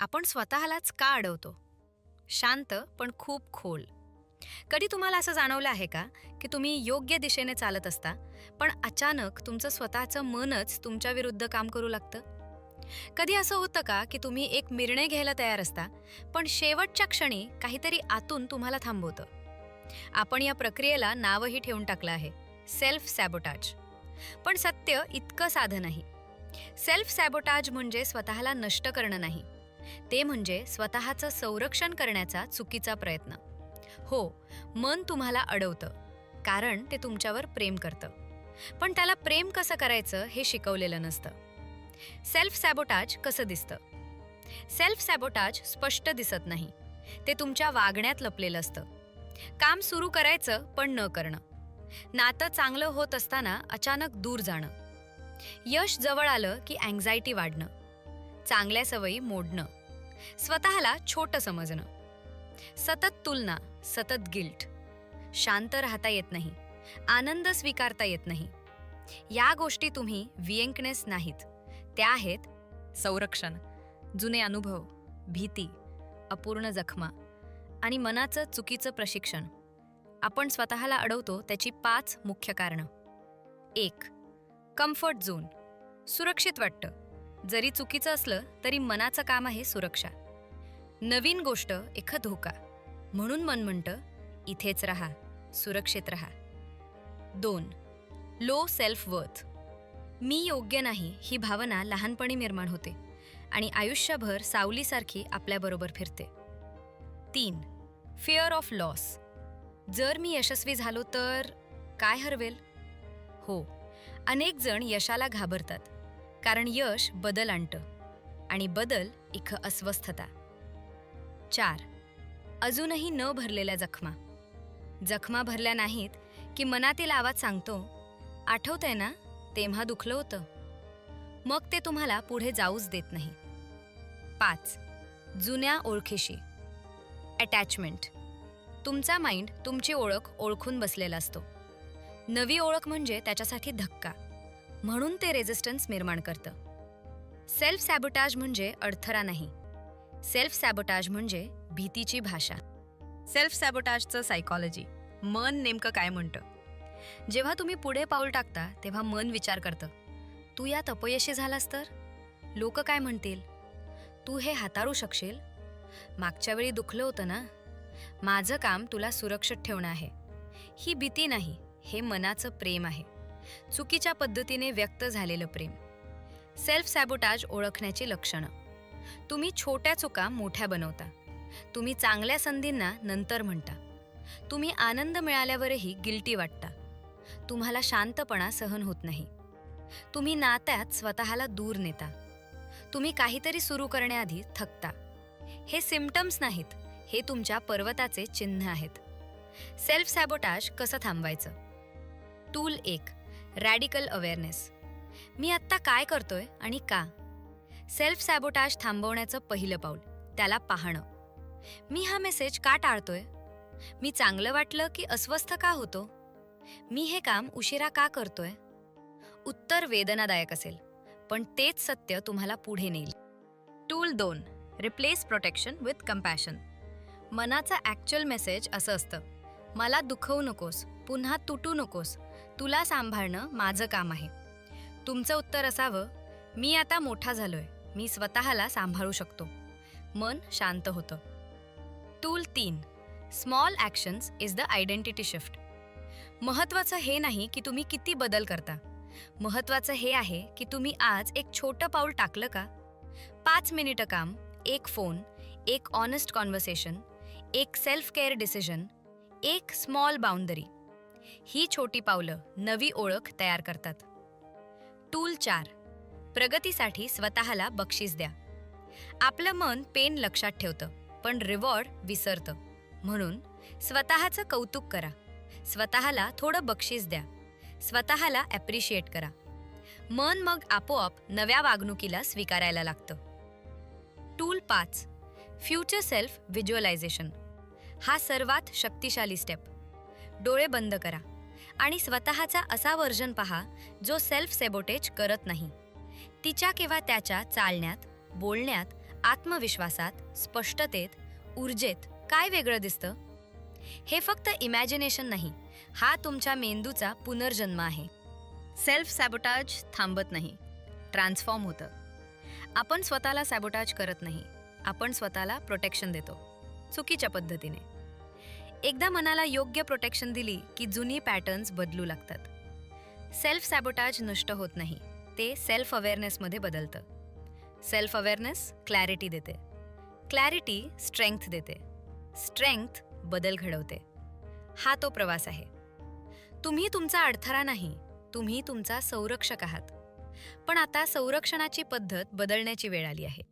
आपण स्वतःलाच का अडवतो? शांत पण खूप खोल. कधी तुम्हाला असं जाणवलं आहे का की तुम्ही योग्य दिशेने चालत असता पण अचानक तुमचं स्वतःचं मनच तुमच्या विरुद्ध काम करू लागतं? कधी असं होतं का की तुम्ही एक निर्णय घ्यायला तयार असता पण शेवटच्या क्षणी काहीतरी आतून तुम्हाला थांबवतं? आपण या प्रक्रियेला नावही ठेवून टाकलं आहे सेल्फ सॅबोटाज पण सत्य इतकं साधं नाही. सेल्फ सॅबोटाज म्हणजे स्वतःला नष्ट करणं नाही. ते म्हणजे स्वतःचं संरक्षण करण्याचा चुकीचा प्रयत्न. हो मन तुम्हाला अडवतं कारण ते तुमच्यावर प्रेम करतं. पण त्याला प्रेम कसं करायचं हे शिकवलेलं नसतं. सेल्फ सॅबोटाज कसं दिसतं? सेल्फ सॅबोटाज स्पष्ट दिसत नाही. ते तुमच्या वागण्यात लपलेलं असतं. काम सुरू करायचं पण न करणं. नातं चांगलं होत असताना अचानक दूर जाणं. यश जवळ आलं की अँझायटी वाढणं. चांगल्या सवयी मोडणं. स्वतःला छोटं समजणं. सतत तुलना सतत गिल्ट. शांत राहता येत नाही. आनंद स्वीकारता येत नाही. या गोष्टी तुम्ही वियंकनेस नाहीत. त्या आहेत संरक्षण जुने अनुभव भीती अपूर्ण जखमा आणि मनाचं चुकीचं प्रशिक्षण. आपण स्वतःला अडवतो त्याची पाच मुख्य कारणं. एक कम्फर्ट झोन. सुरक्षित वाटतं. जरी चुकीचं असलं तरी मनाचं काम आहे सुरक्षा. नवीन गोष्ट एख धोका. म्हणून मन म्हणतं इथेच राहा सुरक्षित राहा. दोन लो सेल्फ वर्थ मी योग्य नाही ही भावना लहानपणी निर्माण होते आणि आयुष्यभर सावलीसारखी आपल्याबरोबर फिरते. तीन फिअर ऑफ लॉस जर मी यशस्वी झालो तर काय हरवेल? हो अनेक जण यशाला घाबरतात. कारण यश बदल आणतं आणि बदल इख अस्वस्थता. चार. अजूनही न भरलेल्या जखमा. जखमा भरल्या नाहीत की मनातील आवाज सांगतो आठवतंय ना तेव्हा दुखलं होतं. मग ते तुम्हाला पुढे जाऊच देत नाही. पाच. जुन्या ओळखीशी. अटॅचमेंट तुमचा माइंड तुमची ओळख ओळखून बसलेला असतो. नवी ओळख म्हणजे त्याच्यासाठी धक्का. म्हणून ते रेझिस्टन्स निर्माण करतं. सेल्फ सॅबोटाज म्हणजे अडथळा नाही. सेल्फ सॅबोटाज म्हणजे भीतीची भाषा. सेल्फ सॅबोटाजचं सायकॉलॉजी मन नेमकं काय म्हणतं? जेव्हा तुम्ही पुढे पाऊल टाकता तेव्हा मन विचार करतं. तू यात अपयशी झालास तर? लोक काय म्हणतील? तू हे हाताळू शकशील? मागच्या वेळी दुखलं होतं ना? माझं काम तुला सुरक्षित ठेवणं आहे. ही भीती नाही हे मनाचं प्रेम आहे. चुकीच्या पद्धतीने व्यक्त झालेलं प्रेम. सेल्फ सॅबोटाज ओळखण्याची लक्षणं. तुम्ही छोट्या चुका मोठ्या बनवता. तुम्ही चांगल्या संधींना नंतर म्हणता. तुम्ही आनंद मिळाल्यावरही गिल्टी वाटता. तुम्हाला शांतपणा सहन होत नाही. तुम्ही नात्यात स्वतःला दूर नेता. तुम्ही काहीतरी सुरू करण्याआधी थकता. हे सिम्पटम्स नाहीत. हे तुमच्या पर्वताचे चिन्ह आहेत. सेल्फ सॅबोटाज कसं थांबवायचं? टूल एक. रॅडिकल अवेअरनेस मी आत्ता काय करतोय आणि का? सेल्फ सॅबोटाज थांबवण्याचं पहिलं पाऊल त्याला पाहणं. मी हा मेसेज का टाळतोय? मी चांगलं वाटलं की अस्वस्थ का होतो? मी हे काम उशिरा का करतोय? उत्तर वेदनादायक असेल पण तेच सत्य तुम्हाला पुढे नेईल. टूल दोन रिप्लेस प्रोटेक्शन विथ कम्पॅशन मनाचा ॲक्च्युअल मेसेज असं असतं मला दुखवू नकोस पुन्हा तुटू नकोस तुला सांभाळणं माझं काम आहे. तुमचं उत्तर असावं मी आता मोठा झालोय मी स्वतःला सांभाळू शकतो. मन शांत होतं. टूल तीन small actions is the identity shift महत्त्वाचं हे नाही की तुम्ही किती बदल करता. महत्त्वाचं हे आहे की तुम्ही आज एक छोटं पाऊल टाकलं का? पाच मिनिटं काम एक फोन एक ऑनेस्ट कॉन्व्हर्सेशन एक सेल्फ केअर डिसिजन एक स्मॉल बाउंडरी ही छोटी पावलं नवी ओळख तयार करतात. टूल चार. प्रगतीसाठी स्वतःला बक्षीस द्या. आपलं मन पेन लक्षात ठेवतं पण रिवॉर्ड विसरतं. म्हणून स्वतःचं कौतुक करा. स्वतःला थोडं बक्षीस द्या. स्वतःला ॲप्रिशिएट करा. मन मग आपोआप नव्या वागणुकीला स्वीकारायला लागतं. टूल पाच. Future self visualisation. हा सर्वात शक्तिशाली स्टेप. डोळे बंद करा. आणि स्वतःचा असा वर्जन पहा जो सेल्फ सेबोटेज करत नाही. तिच्या किंवा त्याच्या चालण्यात बोलण्यात आत्मविश्वासात स्पष्टतेत ऊर्जेत काय वेगळं दिसतं? हे फक्त इमॅजिनेशन नाही हा तुमच्या मेंदूचा पुनर्जन्म आहे. सेल्फ सॅबोटाज थांबत नाही ट्रान्सफॉर्म होतं. आपण स्वतःला सॅबोटाज करत नाही आपण स्वतःला प्रोटेक्शन देतो चुकीच्या पद्धतीने. एकदा मनाला योग्य प्रोटेक्शन दिली की जुनी पॅटर्न्स बदलू लागतात. सेल्फ सॅबोटाज नष्ट होत नाही. ते सेल्फ अवेअरनेसमध्ये बदलतं. सेल्फ अवेअरनेस क्लॅरिटी देते. क्लॅरिटी स्ट्रेंथ देते. स्ट्रेंथ बदल घडवते. हा तो प्रवास आहे. तुम्ही तुमचा अडथळा नाही. तुम्ही तुमचा संरक्षक आहात. पण आता संरक्षणाची पद्धत बदलण्याची वेळ आली आहे.